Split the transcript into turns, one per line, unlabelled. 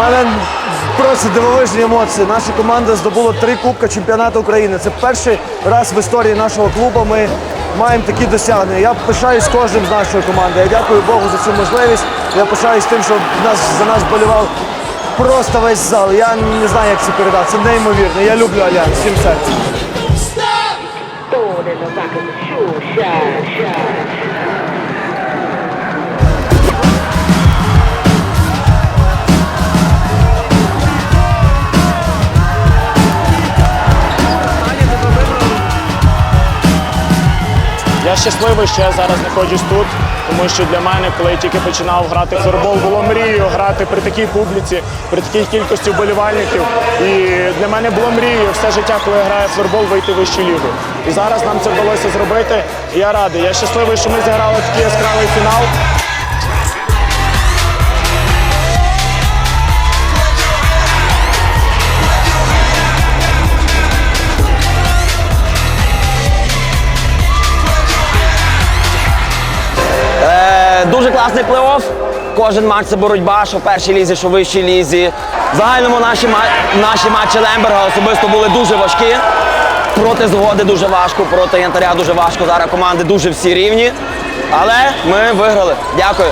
мене просто дивовижні емоції. Наша команда здобула три кубка чемпіонату України. Це перший раз в історії нашого клубу ми маємо такі досягнення. Я пишаюсь кожним з нашої команди. Я дякую Богу за цю можливість. Я пишаюсь тим, що нас, за нас болівав просто весь зал. Я не знаю, як це передати. Це неймовірно. Я люблю Альянс всім серцем.
Я щасливий, що я зараз знаходжусь тут, тому що для мене, коли я тільки починав грати в футбол, було мрією грати при такій публіці, при такій кількості вболівальників. І для мене було мрією все життя, коли я граю в футбол, вийти в вищу лігу. І зараз нам це вдалося зробити. І я радий. Я щасливий, що ми зіграли такий яскравий фінал.
Класний плей-офф. Кожен матч це боротьба, що в першій лізі, що в вищій лізі. В загальному наші, наші матчі Лемберга особисто були дуже важкі. Проти згоди дуже важко, проти янтаря дуже важко. Зараз команди дуже всі рівні. Але ми виграли. Дякую.